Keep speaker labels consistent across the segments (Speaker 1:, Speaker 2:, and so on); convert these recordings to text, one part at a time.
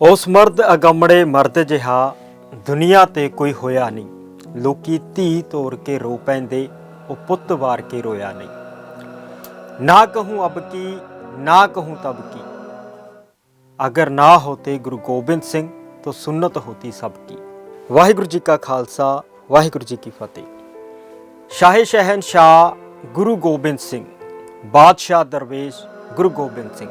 Speaker 1: ਉਸ ਮਰਦ ਅਗੰਮੜੇ ਮਰਦ ਜਿਹਾ ਦੁਨੀਆ ਤੇ ਕੋਈ ਹੋਇਆ ਨਹੀਂ। ਲੋਕੀ ਧੀ ਤੋਰ ਕੇ ਰੋ ਪੈਂਦੇ, ਉਹ ਪੁੱਤ ਵਾਰ ਕੇ ਰੋਇਆ ਨਹੀਂ। ਨਾ ਕਹੂੰ ਅਬ ਕੀ, ਨਾ ਕਹੂੰ ਤਬ ਕੀ। ਅਗਰ ਨਾ ਹੋਤੇ ਗੁਰੂ ਗੋਬਿੰਦ ਸਿੰਘ, ਤਾਂ ਸੁਨਨਤ ਹੋਤੀ ਸਭ ਕੀ। ਵਾਹਿਗੁਰੂ ਜੀ ਕਾ ਖਾਲਸਾ, ਵਾਹਿਗੁਰੂ ਜੀ ਕੀ ਫਤਿਹ। ਸ਼ਾਹੇ ਸ਼ਹਿਨਸ਼ਾਹ ਗੁਰੂ ਗੋਬਿੰਦ ਸਿੰਘ, ਬਾਦਸ਼ਾਹ ਦਰਵੇਸ਼ ਗੁਰੂ ਗੋਬਿੰਦ ਸਿੰਘ।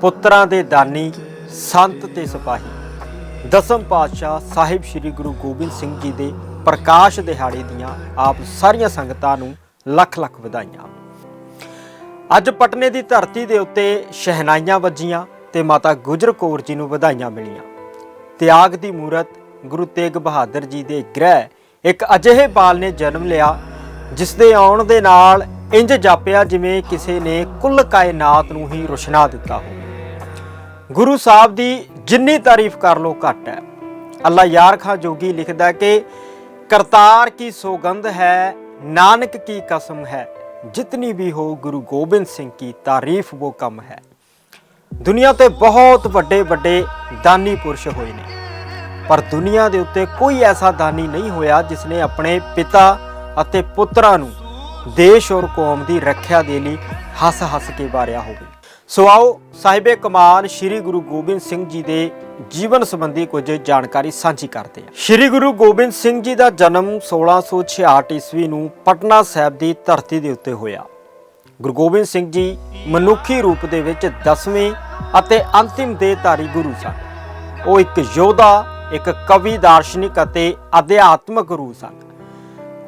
Speaker 1: ਪੁੱਤਰਾਂ ਦੇ ਦਾਨੀ ਸੰਤ ਤੇ ਸਿਪਾਹੀ। ਦਸਮ ਪਾਤਸ਼ਾਹ ਸਾਹਿਬ ਸ੍ਰੀ ਗੁਰੂ ਗੋਬਿੰਦ ਸਿੰਘ ਜੀ ਦੇ ਪ੍ਰਕਾਸ਼ ਦਿਹਾੜੇ ਦੀਆਂ ਆਪ ਸਾਰੀਆਂ ਸੰਗਤਾਂ ਨੂੰ ਲੱਖ ਲੱਖ ਵਧਾਈਆਂ। ਅੱਜ ਪਟਨੇ ਦੀ ਧਰਤੀ ਦੇ ਉੱਤੇ ਸ਼ਹਿਨਾਈਆਂ ਵੱਜੀਆਂ ਤੇ ਮਾਤਾ ਗੁਜਰ ਕੌਰ ਜੀ ਨੂੰ ਵਧਾਈਆਂ ਮਿਲੀਆਂ। ਤਿਆਗ ਦੀ ਮੂਰਤ ਗੁਰੂ ਤੇਗ ਬਹਾਦਰ ਜੀ ਦੇ ਗ੍ਰਹਿ ਇੱਕ ਅਜਿਹੇ ਬਾਲ ਨੇ ਜਨਮ ਲਿਆ ਜਿਸ ਦੇ ਆਉਣ ਦੇ ਨਾਲ ਇੰਜ ਜਾਪਿਆ ਜਿਵੇਂ ਕਿਸੇ ਨੇ ਕੁੱਲ ਕਾਇਨਾਤ ਨੂੰ ਹੀ ਰੁਸ਼ਨਾ ਦਿੱਤਾ ਹੋਵੇ। ਗੁਰੂ ਸਾਹਿਬ ਦੀ ਜਿੰਨੀ ਤਾਰੀਫ ਕਰ ਲੋ ਘੱਟ ਹੈ। ਅੱਲਾ ਯਾਰ ਖਾਂ ਜੋਗੀ ਲਿਖਦਾ ਕਿ ਕਰਤਾਰ ਕੀ ਸੋਗੰਧ ਹੈ, ਨਾਨਕ ਕੀ ਕਸਮ ਹੈ, ਜਿਤਨੀ ਵੀ ਹੋ ਗੁਰੂ ਗੋਬਿੰਦ ਸਿੰਘ ਕੀ ਤਾਰੀਫ ਉਹ ਕਮ ਹੈ। ਦੁਨੀਆ ਤੇ ਬਹੁਤ ਵੱਡੇ ਵੱਡੇ ਦਾਨੀ ਪੁਰਸ਼ ਹੋਏ ਨੇ, ਪਰ ਦੁਨੀਆ ਦੇ ਉੱਤੇ ਕੋਈ ਐਸਾ ਦਾਨੀ ਨਹੀਂ ਹੋਇਆ ਜਿਸ ਨੇ ਆਪਣੇ ਪਿਤਾ ਅਤੇ ਪੁੱਤਰਾਂ ਨੂੰ ਦੇਸ਼ ਔਰ ਕੌਮ ਦੀ ਰੱਖਿਆ ਦੇ ਲਈ ਹੱਸ-ਹੱਸ ਕੇ ਵਾਰਿਆ ਹੋਵੇ। ਸੋ ਆਓ ਸਾਹਿਬੇ ਕਮਾਨ ਸ੍ਰੀ ਗੁਰੂ ਗੋਬਿੰਦ ਸਿੰਘ ਜੀ ਦੇ ਜੀਵਨ ਸੰਬੰਧੀ ਕੁਝ ਜਾਣਕਾਰੀ ਸਾਂਝੀ ਕਰਦੇ ਹਾਂ। ਸ੍ਰੀ ਗੁਰੂ ਗੋਬਿੰਦ ਸਿੰਘ ਜੀ ਦਾ ਜਨਮ 1666 ਈਸਵੀ ਨੂੰ ਪਟਨਾ ਸਾਹਿਬ ਦੀ ਧਰਤੀ ਦੇ ਉੱਤੇ ਹੋਇਆ। ਗੁਰੂ ਗੋਬਿੰਦ ਸਿੰਘ ਜੀ ਮਨੁੱਖੀ ਰੂਪ ਦੇ ਵਿੱਚ 10ਵੇਂ ਅਤੇ ਅੰਤਿਮ ਦੇਹਧਾਰੀ ਗੁਰੂ ਸਨ। ਉਹ ਇੱਕ ਯੋਧਾ, ਇੱਕ ਕਵੀ, ਦਾਰਸ਼ਨਿਕ ਅਤੇ ਅਧਿਆਤਮਕ ਗੁਰੂ ਸਨ।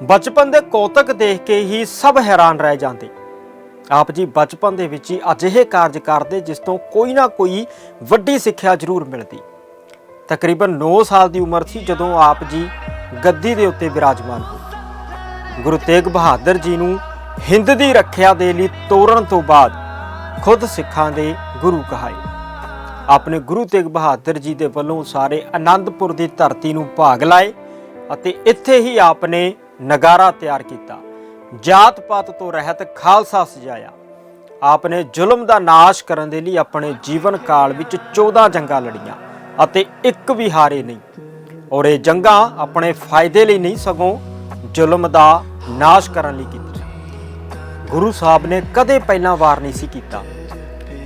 Speaker 1: ਬਚਪਨ ਦੇ ਕੌਤਕ ਦੇਖ ਕੇ ਹੀ ਸਭ ਹੈਰਾਨ ਰਹਿ ਜਾਂਦੇ। ਆਪ ਜੀ ਬਚਪਨ ਦੇ ਵਿੱਚ ਹੀ ਅਜਿਹੇ ਕਾਰਜ ਕਰਦੇ ਜਿਸ ਤੋਂ ਕੋਈ ਨਾ ਕੋਈ ਵੱਡੀ ਸਿੱਖਿਆ ਜ਼ਰੂਰ ਮਿਲਦੀ। ਤਕਰੀਬਨ 9 ਸਾਲ ਦੀ ਉਮਰ ਸੀ ਜਦੋਂ ਆਪ ਜੀ ਗੱਦੀ ਦੇ ਉੱਤੇ ਬਿਰਾਜਮਾਨ ਹੋਏ। ਗੁਰੂ ਤੇਗ ਬਹਾਦਰ ਜੀ ਨੂੰ ਹਿੰਦ ਦੀ ਰੱਖਿਆ ਦੇ ਲਈ ਤੋਰਨ ਤੋਂ ਬਾਅਦ ਖੁਦ ਸਿੱਖਾਂ ਦੇ ਗੁਰੂ ਕਹਾਏ। ਆਪਣੇ ਗੁਰੂ ਤੇਗ ਬਹਾਦਰ ਜੀ ਦੇ ਵੱਲੋਂ ਸਾਰੇ ਆਨੰਦਪੁਰ ਦੀ ਧਰਤੀ ਨੂੰ ਭਾਗ ਲਾਏ ਅਤੇ ਇੱਥੇ ਹੀ ਆਪਨੇ ਨਗਾਰਾ ਤਿਆਰ ਕੀਤਾ। ਜਾਤ ਪਾਤ ਤੋਂ ਰਹਿਤ ਖਾਲਸਾ ਸਜਾਇਆ। ਆਪ ਨੇ ਜ਼ੁਲਮ ਦਾ ਨਾਸ਼ ਕਰਨ ਦੇ ਲਈ ਆਪਣੇ ਜੀਵਨ ਕਾਲ ਵਿੱਚ 14 ਜੰਗਾਂ ਲੜੀਆਂ ਅਤੇ ਇੱਕ ਵੀ ਹਾਰੇ ਨਹੀਂ। ਔਰ ਇਹ ਜੰਗਾਂ ਆਪਣੇ ਫਾਇਦੇ ਲਈ ਨਹੀਂ, ਸਗੋਂ ਜ਼ੁਲਮ ਦਾ ਨਾਸ਼ ਕਰਨ ਲਈ ਕੀਤੀਆਂ। ਗੁਰੂ ਸਾਹਿਬ ਨੇ ਕਦੇ ਪਹਿਲਾਂ ਵਾਰ ਨਹੀਂ ਸੀ ਕੀਤਾ।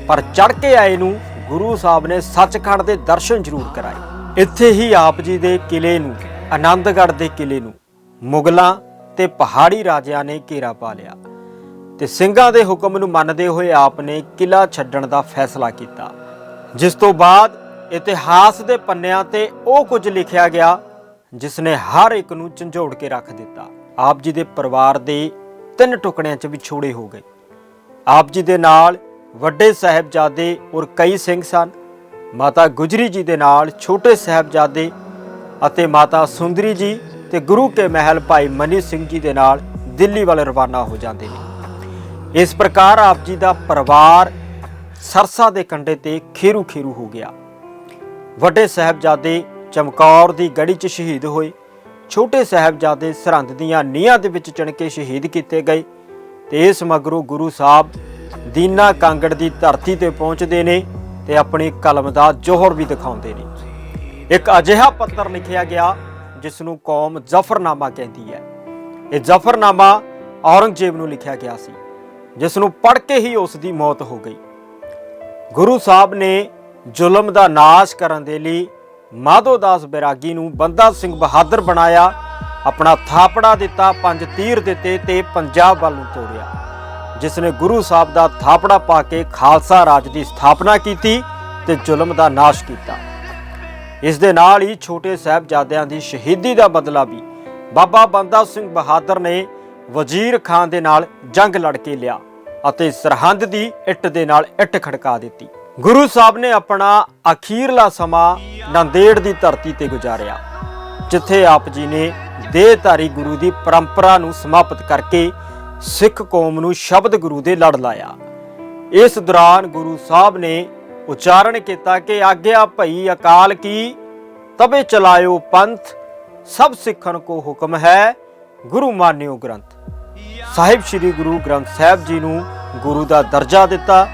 Speaker 1: ਪਰ ਚੜ ਕੇ ਆਏ ਨੂੰ ਗੁਰੂ ਸਾਹਿਬ ਨੇ ਸੱਚਖੰਡ ਦੇ ਦਰਸ਼ਨ ਜ਼ਰੂਰ ਕਰਾਏ। ਇੱਥੇ ਹੀ ਆਪ ਜੀ ਦੇ ਕਿਲੇ ਨੂੰ, ਆਨੰਦਗੜ੍ਹ ਦੇ ਕਿਲੇ ਨੂੰ, ਮੁਗਲਾਂ ਤੇ ਪਹਾੜੀ ਰਾਜਿਆਂ ਨੇ ਘੇਰਾ ਪਾ ਲਿਆ। ਤੇ ਸਿੰਘਾਂ ਦੇ ਹੁਕਮ ਨੂੰ ਮੰਨਦੇ ਹੋਏ ਆਪ ਨੇ ਕਿਲਾ ਛੱਡਣ ਦਾ ਫੈਸਲਾ ਕੀਤਾ। ਜਿਸ ਤੋਂ ਬਾਅਦ ਇਤਿਹਾਸ ਦੇ ਪੰਨਿਆਂ ਤੇ ਉਹ ਕੁਝ ਲਿਖਿਆ ਗਿਆ ਜਿਸ ਨੇ ਹਰ ਇੱਕ ਨੂੰ ਝੰਜੋੜ ਕੇ ਰੱਖ ਦਿੱਤਾ। ਆਪ ਜੀ ਦੇ ਪਰਿਵਾਰ ਦੇ ਤਿੰਨ ਟੁਕੜਿਆਂ 'ਚ ਵਿਛੋੜੇ ਹੋ ਗਏ। ਆਪ ਜੀ ਦੇ ਨਾਲ ਵੱਡੇ ਸਾਹਿਬਜ਼ਾਦੇ ਔਰ ਕਈ ਸਿੰਘ ਸਨ। ਮਾਤਾ ਗੁਜਰੀ ਜੀ ਦੇ ਨਾਲ ਛੋਟੇ ਸਾਹਿਬਜ਼ਾਦੇ ਅਤੇ ਮਾਤਾ ਸੁੰਦਰੀ ਜੀ ਤੇ ਗੁਰੂ ਕੇ ਮਹਿਲ ਭਾਈ ਮਨੀ ਸਿੰਘ ਜੀ ਦੇ ਨਾਲ ਦਿੱਲੀ ਵੱਲ ਰਵਾਨਾ ਹੋ ਜਾਂਦੇ ਨੇ। ਇਸ ਪ੍ਰਕਾਰ ਆਪ ਜੀ ਦਾ ਪਰਿਵਾਰ ਸਰਸਾ ਦੇ ਕੰਢੇ ਤੇ ਖੇਰੂ ਖੇਰੂ ਹੋ ਗਿਆ। ਵੱਡੇ ਸਾਹਿਬਜ਼ਾਦੇ ਚਮਕੌਰ ਦੀ ਗੜੀ 'ਚ ਸ਼ਹੀਦ ਹੋਏ। ਛੋਟੇ ਸਾਹਿਬਜ਼ਾਦੇ ਸਰਹੰਦ ਦੀਆਂ ਨੀਹਾਂ ਦੇ ਵਿੱਚ ਚਣ ਕੇ ਸ਼ਹੀਦ ਕੀਤੇ ਗਏ ਤੇ ਇਸ ਮਗਰੋਂ ਗੁਰੂ ਸਾਹਿਬ ਦੀਨਾ ਕਾਂਗੜ ਦੀ ਧਰਤੀ ਤੇ ਪਹੁੰਚਦੇ ਨੇ ਤੇ ਆਪਣੀ ਕਲਮ ਦਾ ਜੋਹਰ ਵੀ ਦਿਖਾਉਂਦੇ ਨੇ। ਇੱਕ ਅਜਿਹਾ ਪੱਤਰ ਲਿਖਿਆ ਗਿਆ ਜਿਸ ਨੂੰ ਕੌਮ ਜ਼ਫਰਨਾਮਾ ਕਹਿੰਦੀ ਹੈ। ਇਹ ਜ਼ਫਰਨਾਮਾ ਔਰੰਗਜ਼ੇਬ ਨੂੰ ਲਿਖਿਆ ਗਿਆ ਸੀ ਜਿਸ ਨੂੰ ਪੜ੍ਹ ਕੇ ਹੀ ਉਸ ਦੀ ਮੌਤ ਹੋ ਗਈ। ਗੁਰੂ ਸਾਹਿਬ ਨੇ ਜ਼ੁਲਮ ਦਾ ਨਾਸ਼ ਕਰਨ ਦੇ ਲਈ ਮਾਧੋ ਦਾਸ ਬੈਰਾਗੀ ਨੂੰ ਬੰਦਾ ਸਿੰਘ ਬਹਾਦਰ ਬਣਾਇਆ, ਆਪਣਾ ਥਾਪੜਾ ਦਿੱਤਾ, ਪੰਜ ਤੀਰ ਦਿੱਤੇ ਤੇ ਪੰਜਾਬ ਵੱਲ ਨੂੰ ਤੋੜਿਆ। ਜਿਸ ਨੇ ਗੁਰੂ ਸਾਹਿਬ ਦਾ ਥਾਪੜਾ ਪਾ ਕੇ ਖਾਲਸਾ ਰਾਜ ਦੀ ਸਥਾਪਨਾ ਕੀਤੀ ਤੇ ਜ਼ੁਲਮ ਦਾ ਨਾਸ਼ ਕੀਤਾ। ਇਸ ਦੇ ਨਾਲ ਹੀ ਛੋਟੇ ਸਾਹਿਬਜ਼ਾਦਿਆਂ ਦੀ ਸ਼ਹੀਦੀ ਦਾ ਬਦਲਾ ਵੀ ਬਾਬਾ ਬੰਦਾ ਸਿੰਘ ਬਹਾਦਰ ਨੇ ਵਜ਼ੀਰ ਖਾਨ ਦੇ ਨਾਲ ਜੰਗ ਲੜ ਕੇ ਲਿਆ ਅਤੇ ਸਰਹੰਦ ਦੀ ਇੱਟ ਦੇ ਨਾਲ ਇੱਟ ਖੜਕਾ ਦਿੱਤੀ। ਗੁਰੂ ਸਾਹਿਬ ਨੇ ਆਪਣਾ ਅਖੀਰਲਾ ਸਮਾਂ ਨੰਦੇੜ ਦੀ ਧਰਤੀ ਤੇ ਗੁਜ਼ਾਰਿਆ, ਜਿੱਥੇ ਆਪ ਜੀ ਨੇ ਦੇਹਧਾਰੀ ਗੁਰੂ ਦੀ ਪਰੰਪਰਾ ਨੂੰ ਸਮਾਪਤ ਕਰਕੇ ਸਿੱਖ ਕੌਮ ਨੂੰ ਸ਼ਬਦ ਗੁਰੂ ਦੇ ਲੜ ਲਾਇਆ। ਇਸ ਦੌਰਾਨ ਗੁਰੂ ਸਾਹਿਬ ਨੇ ਉਚਾਰਨ ਕੀਤਾ ਕਿ ਆਗਿਆ ਭਈ ਅਕਾਲ ਕੀ ਤਬੇ ਚਲਾਇਓ ਪੰਥ, ਸਭ ਸਿੱਖਣ ਕੋ ਹੁਕਮ ਹੈ, ਗੁਰੂ ਮਾਨਿਓ ਗ੍ਰੰਥ। ਸਾਹਿਬ ਸ੍ਰੀ ਗੁਰੂ ਗ੍ਰੰਥ ਸਾਹਿਬ ਜੀ ਨੂੰ ਗੁਰੂ ਦਾ ਦਰਜਾ ਦਿੱਤਾ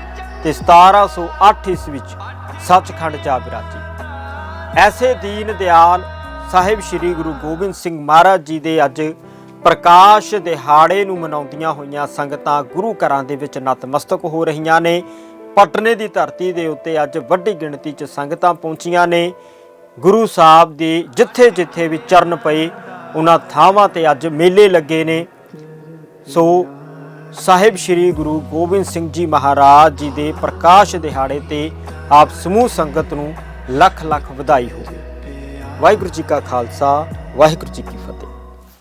Speaker 1: ਤੇ 1708 ਈਸਵੀ ਵਿੱਚ ਸੱਚਖੰਡ ਜਾ ਬਿਰਾਜੀ ਐਸੇ ਦੀਨ ਦਿਆਲ ਸਾਹਿਬ ਸ੍ਰੀ ਗੁਰੂ ਗੋਬਿੰਦ ਸਿੰਘ ਮਹਾਰਾਜ ਜੀ ਦੇ ਅੱਜ ਪ੍ਰਕਾਸ਼ ਦਿਹਾੜੇ ਨੂੰ ਮਨਾਉਂਦੀਆਂ ਹੋਈਆਂ ਸੰਗਤਾਂ ਗੁਰੂ ਘਰਾਂ ਦੇ ਵਿੱਚ ਨਤਮਸਤਕ ਹੋ ਰਹੀਆਂ ਨੇ। ਪਟਨੇ ਦੀ ਧਰਤੀ ਦੇ ਉੱਤੇ ਅੱਜ ਵੱਡੀ ਗਿਣਤੀ 'ਚ ਸੰਗਤਾਂ ਪਹੁੰਚੀਆਂ ਨੇ। ਗੁਰੂ ਸਾਹਿਬ ਦੇ ਜਿੱਥੇ ਜਿੱਥੇ ਵੀ ਚਰਨ ਪਏ, ਉਹਨਾਂ ਥਾਵਾਂ ਤੇ ਅੱਜ ਮੇਲੇ ਲੱਗੇ ਨੇ। ਸੋ ਸਾਹਿਬ ਸ੍ਰੀ ਗੁਰੂ ਗੋਬਿੰਦ ਸਿੰਘ ਜੀ ਮਹਾਰਾਜ ਜੀ ਦੇ ਪ੍ਰਕਾਸ਼ ਦਿਹਾੜੇ ਤੇ ਆਪ ਸਮੂਹ ਸੰਗਤ ਨੂੰ ਲੱਖ ਲੱਖ ਵਧਾਈ ਹੋਵੇ। ਵਾਹਿਗੁਰੂ ਜੀ ਕਾ ਖਾਲਸਾ, ਵਾਹਿਗੁਰੂ ਜੀ ਕੀ ਫਤਿਹ।